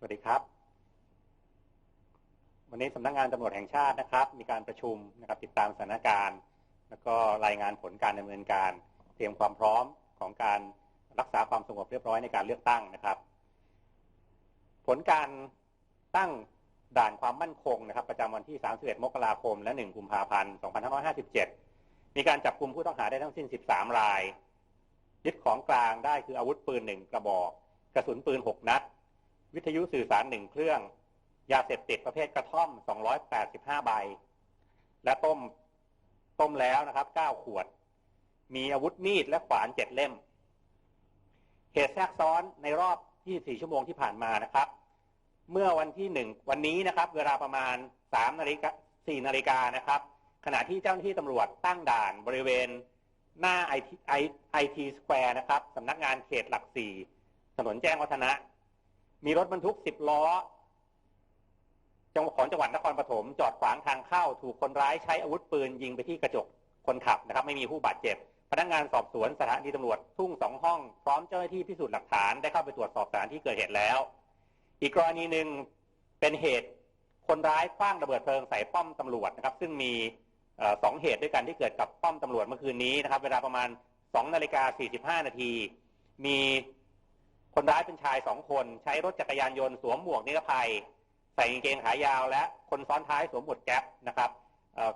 สวัสดีครับ วันนี้สำนักงานตำรวจแห่งชาตินะครับ มีการประชุมนะครับติดตามสถานการณ์ แล้วก็รายงานผลการดำเนินการ เตรียมความพร้อมของการรักษาความสงบเรียบร้อยในการเลือกตั้งนะครับ ผลการตั้งด่านความมั่นคงนะครับ ประจำวันที่ 31 มกราคม และ 1 กุมภาพันธ์ 2557 มีการจับกลุ่มผู้ต้องหาได้ทั้งสิ้น 13 รายยึดของกลางได้คืออาวุธปืน 1 กระบอก กระสุนปืน 6 นัด วิทยุสื่อสาร1เครื่อง ยาเสพติดประเภทกระท่อม 285 ใบ และต้มต้มแล้วนะครับ 9 ขวด มีอาวุธมีดและขวาน7เล่ม เหตุแทรกซ้อนในรอบ 24 ชั่วโมงที่ผ่านมานะครับ เมื่อวันที่1วันนี้นะครับ เวลาประมาณ3นาฬิกา4นาฬิกานะครับ ขณะที่เจ้าหน้าที่ตำรวจตั้งด่านบริเวณหน้าไอทีไอทีสแควร์นะครับสำนักงานเขตหลักสี่ถนนแจ้งวัฒนะ มีรถบรรทุก10ล้อจังหวัดของจังหวัดนครปฐมจอดขวางทางเข้าถูกคนร้ายใช้อาวุธปืนยิงไปที่กระจกคนขับนะครับ ไม่มีผู้บาดเจ็บ พนักงานสอบสวนสถานีตำรวจทุ่งสองห้อง พร้อมเจ้าหน้าที่พิสูจน์หลักฐานได้เข้าไปตรวจสอบสถานที่เกิดเหตุแล้ว อีกกรณีหนึ่งเป็นเหตุคนร้ายคว้างระเบิดเพลิงใส่ป้อมตำรวจนะครับ ซึ่งมีสองเหตุด้วยกันที่เกิดกับป้อมตำรวจเมื่อคืนนี้นะครับ เวลาประมาณ2นาฬิกา45นาทีมี คนร้ายเป็นชายสองคนใช้รถจักรยานยนต์สวมหมวกนิรภัย ใส่กางเกงขายาว และคนซ้อนท้ายสวมหมวกแก๊ปนะครับ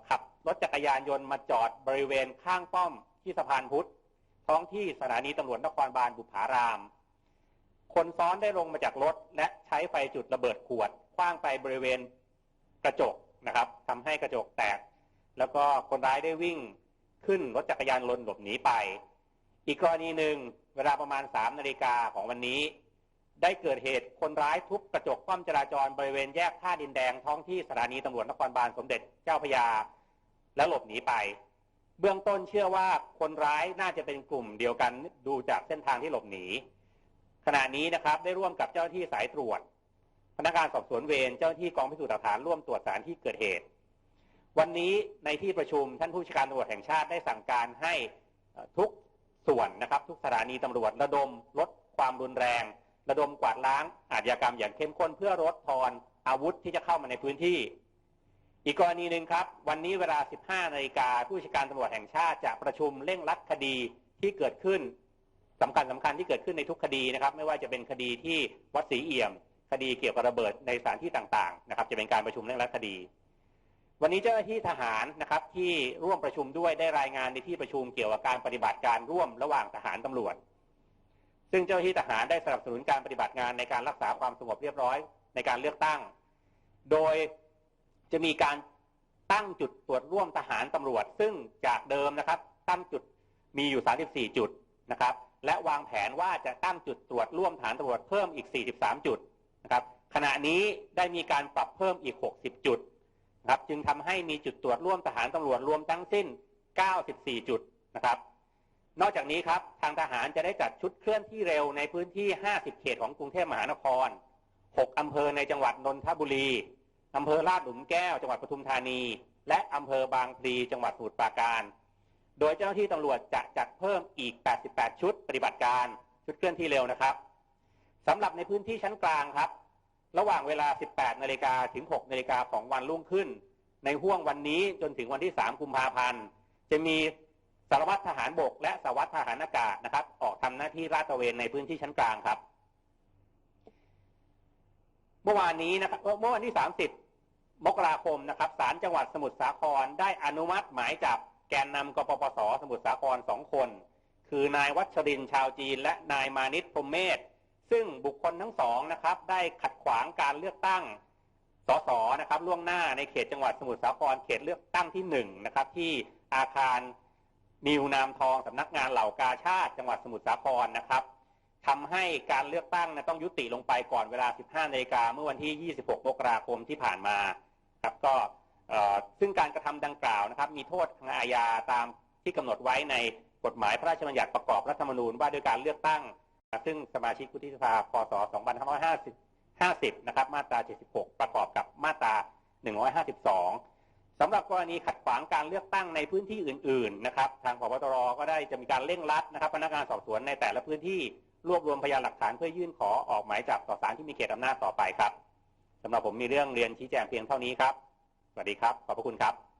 ขับรถจักรยานยนต์มาจอดบริเวณข้างป้อมที่สะพานพุทธท้องที่สถานีตำรวจนครบาลบุพาราม คนซ้อนได้ลงมาจากรถ และใช้ไฟจุดระเบิดขวดคว้างไปบริเวณกระจกนะครับทำให้กระจกแตก แล้วก็คนร้ายได้วิ่งขึ้นรถจักรยานยนต์หลบหนีไป อีกกรณีหนึ่งเวลาประมาณ 3 นาฬิกาของวันนี้ ได้เกิดเหตุคนร้ายทุบกระจกป้อมจราจรบริเวณแยกท่าดินแดงท้องที่สถานีตำรวจนครบาลสมเด็จเจ้าพยา และหลบหนีไป เบื้องต้นเชื่อว่าคนร้ายน่าจะเป็นกลุ่มเดียวกันดูจากเส้นทางที่หลบหนี ขณะนี้นะครับได้ร่วมกับเจ้าหน้าที่สายตรวจ พนักงานสอบสวนเวรเจ้าหน้าที่กองพิสูจน์หลักฐานร่วมตรวจสารที่เกิดเหตุ วันนี้ในที่ประชุมท่านผู้ชการตำรวจแห่งชาติได้สั่งการให้ทุก ส่วนนะครับ ทุกสถานีตำรวจระดมลดความรุนแรง ระดมกวาดล้างอาชญากรรมอย่างเข้มข้นเพื่อลดทอนอาวุธที่จะเข้ามาในพื้นที่ อีกกรณีหนึ่งครับ วันนี้เวลา 15นาฬิกาผู้ชัการตำรวจแห่งชาติจะประชุมเร่งรัดคดีที่เกิดขึ้นสำคัญสำคัญที่เกิดขึ้นในทุกคดีนะครับ ไม่ว่าจะเป็นคดีที่วัดศรีเอี่ยม คดีเกี่ยวกับระเบิดในสถานที่ต่างๆนะครับ จะเป็นการประชุมเร่งรัดคดี วันนี้เจ้าหน้าที่ทหารนะครับที่ร่วมประชุมด้วยได้รายงานในที่ประชุมเกี่ยวกับการปฏิบัติการร่วมระหว่างทหารตำรวจ ซึ่งเจ้าหน้าที่ทหารได้สนับสนุนการปฏิบัติงานในการรักษาความสงบเรียบร้อยในการเลือกตั้ง โดยจะมีการตั้งจุดตรวจร่วมทหารตำรวจ ซึ่งจากเดิมนะครับ ตั้งจุดมีอยู่ 34 จุดนะครับ และวางแผนว่าจะตั้งจุดตรวจร่วมทหารตำรวจเพิ่มอีก 43 จุดนะครับ ขณะนี้ได้มีการปรับเพิ่มอีก 60 จุด ครับ จึงทำให้มีจุดตรวจร่วมทหารตำรวจรวมทั้งสิ้น 94 จุดนะครับ นอกจากนี้ครับทางทหารจะได้จัดชุดเคลื่อนที่เร็วในพื้นที่ 50 เขตของกรุงเทพมหานคร 6 อำเภอในจังหวัดนนทบุรี อำเภอลาดหลุมแก้ว จังหวัดปทุมธานี และอำเภอบางพลีจังหวัดสมุทรปราการ โดยเจ้าหน้าที่ตำรวจจะจัดเพิ่มอีก 88 ชุดปฏิบัติการ ชุดเคลื่อนที่เร็วนะครับสำหรับในพื้นที่ชั้นกลางครับ ระหว่างเวลา 18 นาฬิกาถึง 6 นาฬิกาของวันรุ่งขึ้น ในห่วงวันนี้จนถึงวันที่ 3 กุมภาพันธ์ จะมีสารวัตรทหารบก และสารวัตรทหารอากาศนะครับ ออกทำหน้าที่ราดตระเวนในพื้นที่ชั้นกลางครับ เมื่อวานนี้นะครับเมื่อวันที่ 30 มกราคมนะครับศาลจังหวัดสมุทรสาครได้อนุมัติหมายจับแกนนำกปปส สมุทรสาครสองคน คือนายวัชรินชาวจีน และนายมานิตพรมเมธ ซึ่งบุคคลทั้งสองนะครับ ได้ขัดขวางการเลือกตั้งสสนะครับ ล่วงหน้าในเขตจังหวัดสมุทรสาครเขตเลือกตั้งที่หนึ่งนะครับ ที่อาคารนิวนามทองสำนักงานเหล่ากาชาติจังหวัดสมุทรสาครนะครับทำให้การเลือกตั้งนะต้องยุติลงไปก่อนเวลา 15นาฬิกาเมื่อวันที่ 26 มกราคมที่ผ่านมาครับก็ซึ่งการกระทำดังกล่าวนะครับ มีโทษทางอาญาตามที่กำหนดไว้ในกฎหมายพระราชบัญญัติประกอบรัฐธรรมนูญว่าด้วยการเลือกตั้ง ซึ่งสมาชิกวุฒิสภา พศ 2550 นะครับ มาตรา 76 ประกอบกับมาตรา 152 สำหรับกรณีขัดขวางการเลือกตั้งในพื้นที่อื่น ๆ นะครับ ทางพบตรก็ได้จะมีการเร่งรัดนะครับ พนักงานสอบสวนในแต่ละพื้นที่รวบรวมพยานหลักฐานเพื่อยื่นขอออกหมายจับต่อศาลที่มีเขตอำนาจต่อไปครับสำหรับผมมีเรื่องเรียนชี้แจงเพียงเท่านี้ครับ สวัสดีครับ ขอบพระคุณครับ